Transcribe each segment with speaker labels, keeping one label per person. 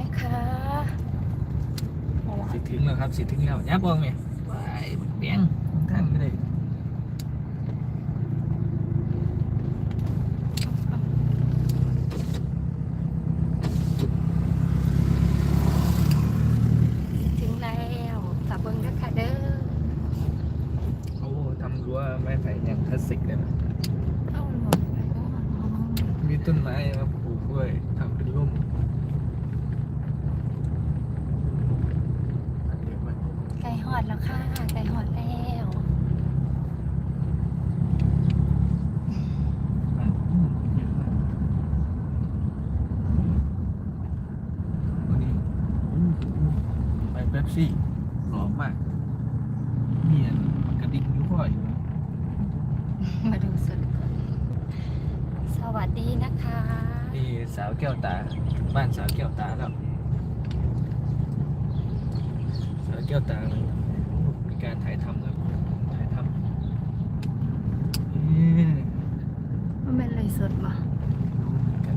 Speaker 1: นะ
Speaker 2: คะ
Speaker 1: สิ
Speaker 2: ถึงแล้วครับสิถึงแล้วแยับบ้างไหมไปเปียงท่านไม่ได้มีต้นไม้มาปลูกด้วยทำเป็นร่ม อด
Speaker 1: แล้วค่ะไก่หอดแล้ว
Speaker 2: วันนี้ไปเป๊ปซี่หอมมากเมียนกระดิ่งนิ้วก้อยอยู่นะ
Speaker 1: มาดูสุดก่อนสวัสดีนะคะ
Speaker 2: นี่สาวแก้วตา บ้านสาวแก้วตาแล้วสาวแก้วตามีการถ่ายทำครับถ่ายทำนี่
Speaker 1: มันเป็นเลยสดมา
Speaker 2: รู้เหมือนกัน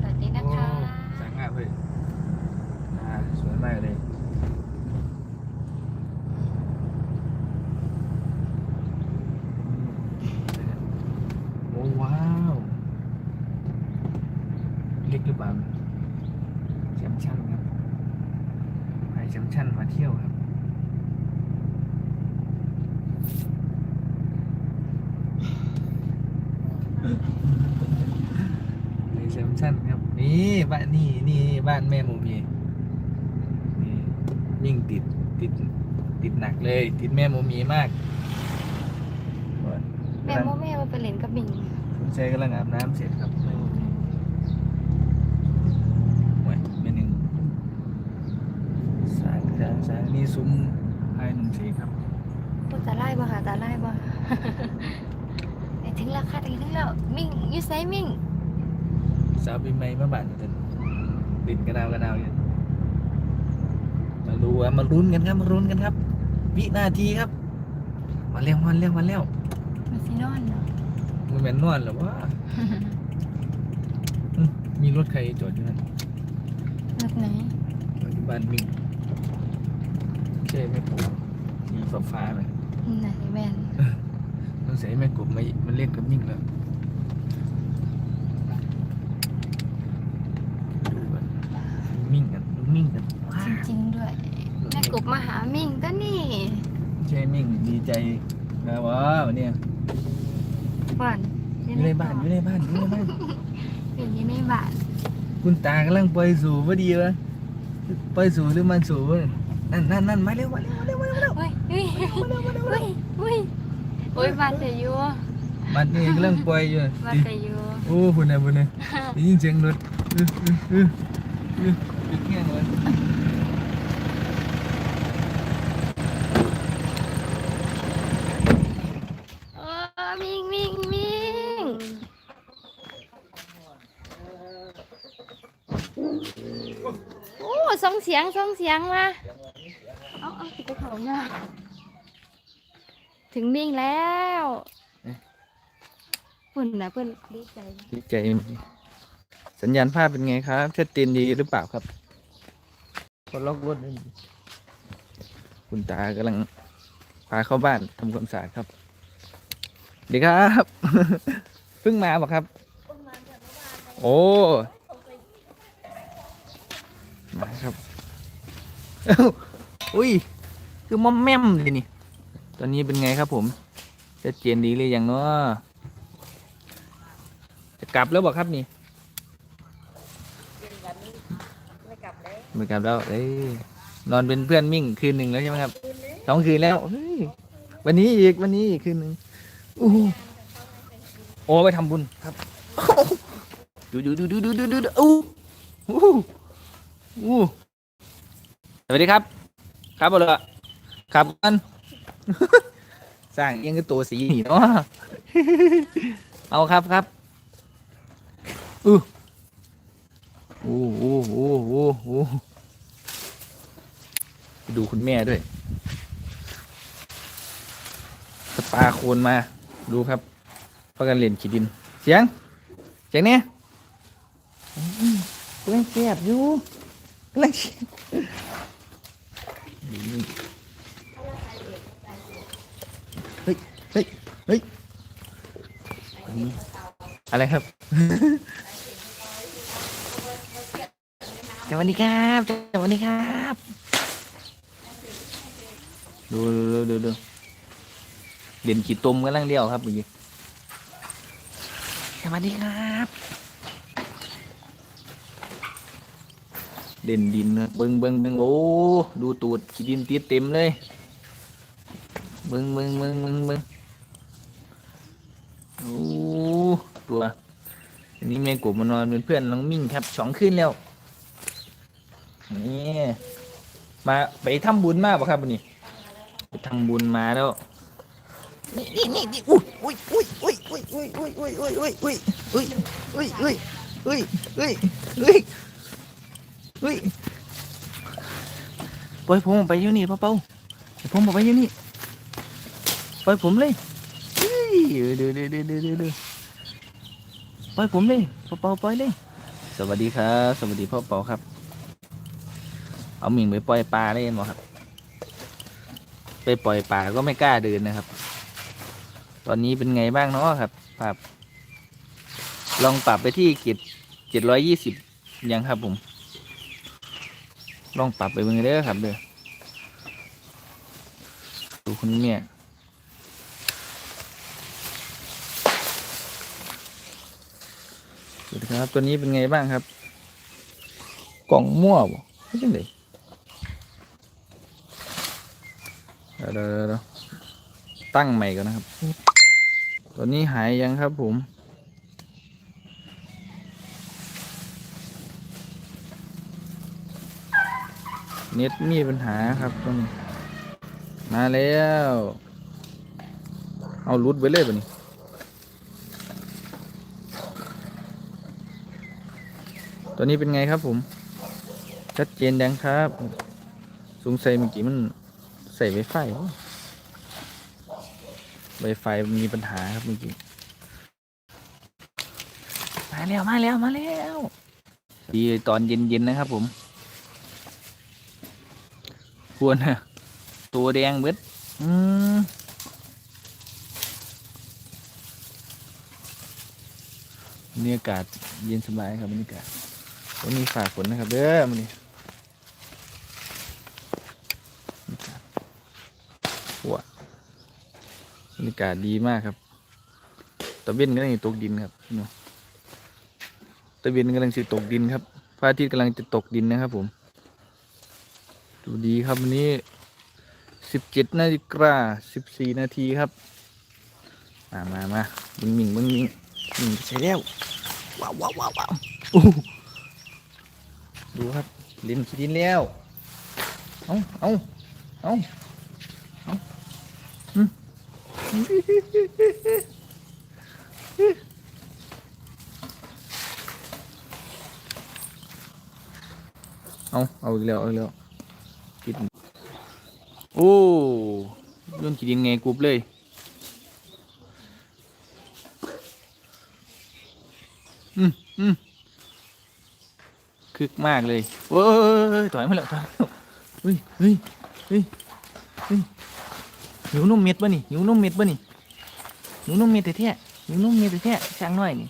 Speaker 1: สวัสดีนะคะ
Speaker 2: โอ้สวยงามเลยอ่าสวยมากเลยโอ้ว้าวเล็กหรือเปล่าแชมป์ชั่นครับไปแชมป์ชั่นมาเที่ยวครับ ในแซม ชั่นครับ นี่บ้านนี่นี่บ้านแม่หมูมีนี่ยิ่งติดติดติดหนักเลย ติดแม่หมูมีมาก
Speaker 1: แม่โมแม่มาไปเล่นกับบิง
Speaker 2: สนใจกำลังอาบน้ำเสร็จครับแม่หมูมีโอ้ยแม่หนึ่งสางสางสางนี่ซุ้มไอ้หนุ่มสีครับ
Speaker 1: พูดตาไล่บ่หาตาไล่บ่ไอ้ถึงแล้วค่ะถึงแล้วมิ่งอยูไซมิ่ง
Speaker 2: สาวปีใหม่มาบ้านอยู่เดินติดกระดาวกระดาวอยู่มาดูอะมาลุ้นกันครับมาลุ้นกันครับ วินาทีครับ มาเร็วมาเร็วมาเร็ว
Speaker 1: มาซินอนเนาะ
Speaker 2: มันเป็นนวดเหรือว่าอืมมีรถใครจอดอยู่นั่น
Speaker 1: รถไหน
Speaker 2: จอดอยู่บ้านมิงใช่แม่กบสีฟ้าฟ้าๆเลย
Speaker 1: ไหนแม่น
Speaker 2: ต้องใส่แม่กบมามันเล่นกับมิ่งแล้วดูก่อนมิ่งกันดูมิ่งกันว้า
Speaker 1: จริงๆ ด้วยแม่กบมาหามิ่งก็นี่
Speaker 2: ใช่มิ่งดีใจนะว้าวันนี้
Speaker 1: บ้าน
Speaker 2: อยู่ในบ้านอยู่ในบ้านอยู่ในบ้าน
Speaker 1: เป็นอยู่ในบ้าน
Speaker 2: คุณตากำลังปล่อยสู่พอดีวะปล่อยสู่หรือมันสู่วะนั่นนั่นนั่นมาเร็วมาเร็วมาเร็วมาเร็วมาเร็ว
Speaker 1: เฮ้ยเฮ้ยเฮ้ยเฮ้ยโอ้ยบ้านแต่อยู่
Speaker 2: มันนี่กำลังปล่อยอยู่
Speaker 1: บ้านแต่อยู่
Speaker 2: โอ้พุ่นน่ะพุ่นน่ะได้ยินเสียงรถอื้ออื้ออื้ออื้อปิดเงี้ยงเลย
Speaker 1: เออมิ่งมิ่งมิ่งโอ้ ส่งเสียงส่งเสียงมาเอาเอาติดไปเขาหน้าถึงมิ่งแล้วเพิ่นนะเพิ่นดีใจ
Speaker 2: ดีใจ สัญญาณภาพเป็นไงครับชัดเจนดีหรือเปล่าครับก็ล็อกรถได้ดีคุณตากำลังพาเข้าบ้านทำความสะอาดครับดีครับ เพิ่งมาบอกครับ โอ้ อุ้ย คือมอมแมมเลยนี่ ตอนนี้เป็นไงครับผมจะเจียนดีเลยอย่างเนาะจะกลับแล้วบอกครับนี่
Speaker 1: ไม่กลับ
Speaker 2: แล้วเอ้ยนอนเป็นเพื่อนมิ่งคืนหนึ่งแล้วใช่ไหมครับสองคืนแล้ววันนี้อีกวันนี้อีกคืนหนึ่งโอ้ไปทำบุญครับดูดูดูดูดูดูดูอู้อู้ วัสดีครับ ครับบอลละครับกันสร้างเอียังก็ตัวสีนี่เนาะเอาครับครับอู้โอ้โหโอ้โหโอ้โหไปดูคุณแม่ด้วยปลาโคนมา ดูครับพากันเล่นขีดิน เสียง เสียงเนี่ยอืมกำลังเสียบอยู่กำลัง เสียบเฮ้ย เฮ้ย เฮ้ย อะไรครับ สวัสดีครับ สวัสดีครับ ดูดูดูดูดูเด่นขีดตุ่มกันล่างเดียวครับเมื่อกี้สวัสดีครับ เด่นดินนะเบิงเบิงเบิงโอ้ดูตูดขีดดินติดเต็มเลยเบิงเบิงเบิงเบิงเบิงโอ้ตัวอันนี้แม่กบมานอนเป็นเพื่อนน้องมิ่งครับสองคืนแล้วนี่มาไปทำบุญมากป่ะครับวันนี้ไปทำบุญมาแล้วนี่นี่นี่นี่อุ้ยอุ้ยอุ้ยอุ้ยอุ้ยอุ้ยอุ้ยอุ้ยอุ้ยอุ้ยอุ้ยอุ้ยอุ้ยอุ้ยอุ้ยอุ้ย อุ้ยปล่อยผมออกไปอยู่นี่เปาเปาปล่อยผมออกไปอยู่นี่ปล่อยผมเลยเฮ้ยเดือดเดือดเดือดเดือดเดือดปล่อยผมเลยเปาเปาปล่อยเลย สวัสดีครับสวัสดีพ่อเปาครับ เอาหมิงไปปล่อยปลาเล่นบ่ครับ ไปปล่อยป่าก็ไม่กล้าเดินนะครับ ตอนนี้เป็นไงบ้างเนาะครับปรับลองปรับไปที่เจ็ดเจ็ดร้อยยี่สิบยังครับผม ลองปรับไปเบิ่งเด้อครับเด้อดูคุณเมียดีครับ ตัวนี้เป็นไงบ้างครับ กล่องมั่วบ่ไม่ใช่เลยเดี๋ยวเดี๋ยวเดี๋ยวตั้งใหม่ก่อนนะครับ ตัวนี้หายยังครับผม เน็ตมีปัญหาครับตรงนี้ มาแล้ว เอารุดไปเลยปะนี่ตัวนี้เป็นไงครับผม ชัดเจนยังครับ สูงสัยเมื่อกี้มันใส่ไวไฟไวไฟมีปัญหาครับเมื่อกี้ มาแล้ว มาแล้ว มาแล้ว ดีตอนเย็นๆนะครับผม ควรนะตัวแดงเบิดอืมบรรยากาศเย็นสบายครับบรรยากาศวันนี้ฝากฝนนะครับเด้อมันนี้บรรยากาศดีมากครับตะเวนกำลังตกดินครับพี่น้องตะเวนกำลังจะตกดินครับพระอาทิตย์กำลังจะตกดินนะครับผม ดูดีครับวันนี้สิบเจ็ดนาฬิกาสิบสี่นาทีครับ มามามาบึงมิงบึงมิงมิงใช่แล้วว้าวว้าวว้าววาวดูครับล่นขี้ดินแล้วเอาเอาเอาเอาเอาเอาอีกแล้วเอาอีกแล้ว โอ้เรื่องกินยังไงกรุบเลยอืมอืมคึกมากเลยโอ้ยถอยมาแล้วถอยมาแล้วเฮ้ยเฮ้ยเฮ้ยเฮ้ยหิวนมเม็ดป่ะนี่หิวนมเม็ดป่ะนี่หิวนมเม็ดแต่แท้หิวนมเม็ดแต่แท้ช่างน้อยนี่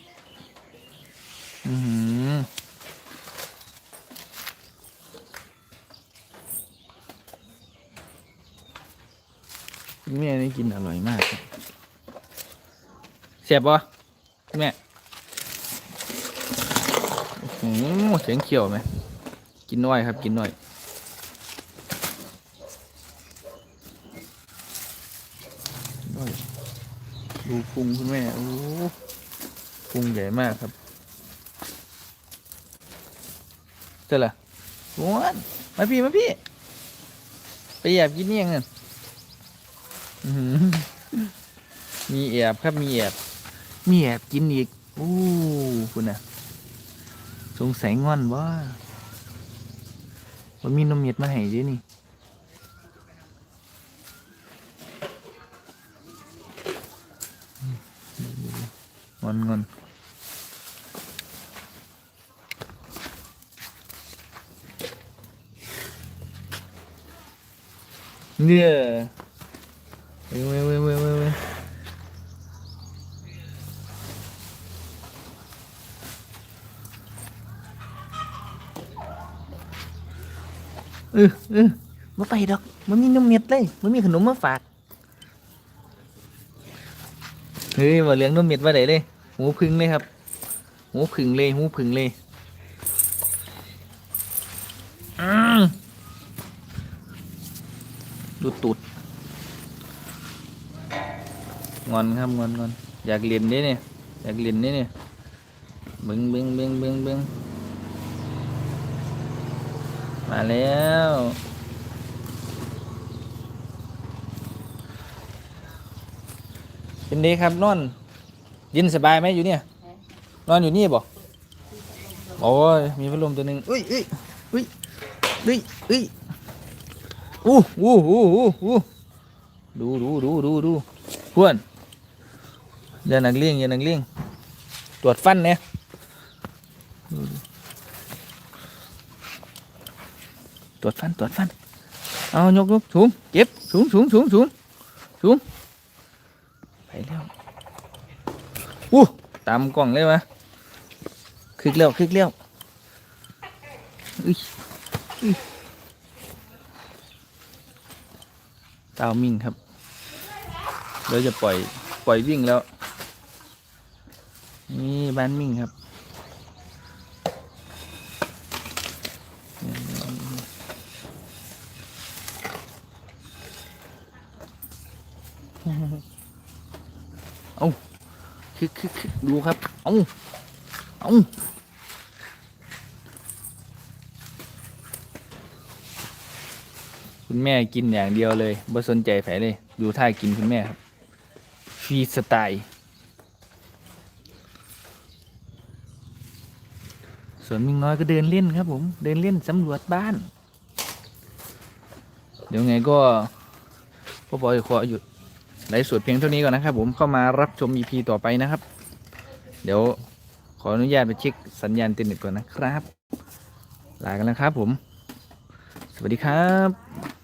Speaker 2: อือหือ คุณแม่นี่กินอร่อยมากครับเสียบปะคุณแม่โอ้โหเสียงเขียวไหม กินน้อยครับ กินน้อยน้อยดูพุงคุณแม่ โอ้พุงใหญ่มากครับเจ้าล่ะว้วนมาพี่ มาพี่ ไปแอบกินเนี่ยงเงิน อื้อหือมีแอบครับมีแอบมีแอบกินอีกอู้คุณน่ะ สงสัยงอนว่าว่ามีนมเม็ดมาให้ด้วยนี่งอนงอนเนี่ย ว้ยเว้ยเว้ยเว้ยเว้ยเว้ยเออเออมาไปดอก มันมีนมเม็ดเลยมันมีขนมมาฝาก เฮ้ยมาเลี้ยงนมเม็ดมาไหนเลยหูพึ่งเลยครับหูพึ่งเลยหูพึ่งเลยอืมดูตุด งอนครับงอนงอนอยากเรียนนี่เนี่ยอยากเรียนนี่เนี่ยบึงบึงบึงบึงบึงมาแล้วเป็นดีครับนอนเยินสบายไหมอยู่เนี่ย นอนอยู่นี่บ่โอ้ยมีพัดลมตัวหนึ่งอุ้ยอุ้ยอุ้ยอุ้ยอุ้ยอู้อู้อู้อู้อู้ดูดูดูดูดูพวน อย่านักเลี้ยงอย่านักเลี้ยงตรวจฟันเนี่ยตรวจฟันตรวจฟันเอายกยกสูงเก็บสูงสูงสูงสูงสูงไปแล้วอู้ตามกล่องเลยวะคลิกเลี้ยวคลิกเลี้ยวอุ้ยเตามิ่งครับเดี๋ยวจะปล่อยปล่อยวิ่งแล้ว นี่บ้านมิ่งครับคึกคึกคึกดูครับ เอาเอาคุณแม่กินอย่างเดียวเลยบ่สนใจไผลเลย ดูท่ากินคุณแม่ครับ ฟรีสไตล์ ส่วนมิงน้อยก็เดินเล่นครับ ผม เดินเล่นสำรวจบ้าน เดี๋ยวไงก็พ่อบอยขอหยุดไลฟ์สดเพียงเท่านี้ก่อนนะครับ ผมเข้ามารับชม EP ต่อไปนะครับ เดี๋ยวขออนุญาตไปเช็คสัญญาณอินเทอร์เน็ตก่อนนะครับ ลากันแล้วครับผม สวัสดีครับ